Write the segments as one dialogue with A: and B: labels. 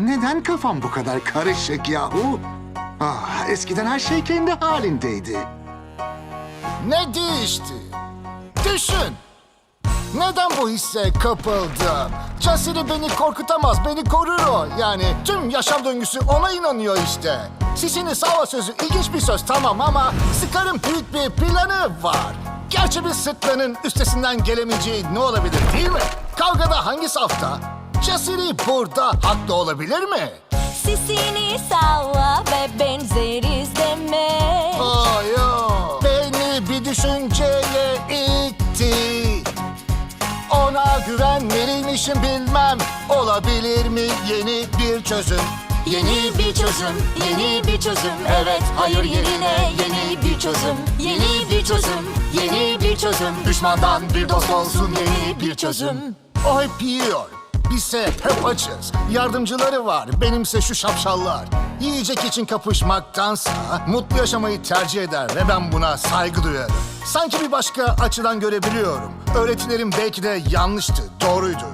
A: Neden kafam bu kadar karışık yahu? Ah, eskiden her şey kendi halindeydi.
B: Ne değişti? Düşün. Neden bu hisse kapıldım? Casiri beni korkutamaz, beni korur o. Yani tüm yaşam döngüsü ona inanıyor işte. Sisinin sava sözü ilginç bir söz tamam ama Scar'ın büyük bir planı var. Gerçi bir sırtlanın üstesinden gelemeyeceği ne olabilir değil mi? Kavgada hangi safta? Casiri burada haklı olabilir mi?
C: Sisini salla ve benzeriz demek
B: Ay. Beni bir düşünceye itti. Ona güvenmeliymişim bilmem. Olabilir mi? Yeni bir çözüm.
C: Yeni bir çözüm, yeni bir çözüm. Evet, hayır yerine yeni bir çözüm. Yeni bir çözüm, yeni bir çözüm.
B: Düşmandan bir dost olsun yeni bir çözüm. O hep yiyor Bizse hep açız. Yardımcıları var benimse şu şapşallar. Yiyecek için kapışmaktansa Mutlu yaşamayı tercih eder Ve ben buna saygı duyarım. Sanki bir başka açıdan görebiliyorum. Öğretilerim belki de yanlıştı Doğruydu.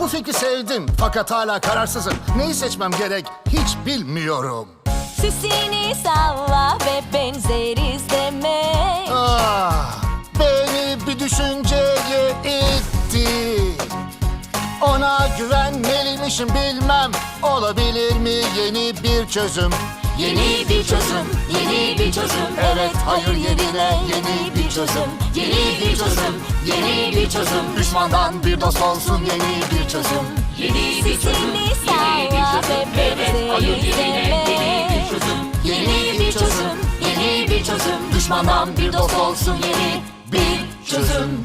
B: Bu fikri sevdim fakat hala kararsızım. Neyi seçmem gerek hiç bilmiyorum.
C: Sisini salla
B: güvenmeliymişim bilmem. Olabilir mi? Yeni bir çözüm?
C: Yeni bir çözüm, yeni bir çözüm. Evet, hayır yerine yeni bir çözüm. Yeni bir çözüm, yeni bir çözüm.
B: Düşmandan bir dost olsun yeni bir çözüm.
C: Yeni bir çözüm, yeni bir çözüm. Evet, hayır yerine yeni bir çözüm. Yeni bir çözüm, yeni bir çözüm. Düşmandan bir dost olsun yeni bir çözüm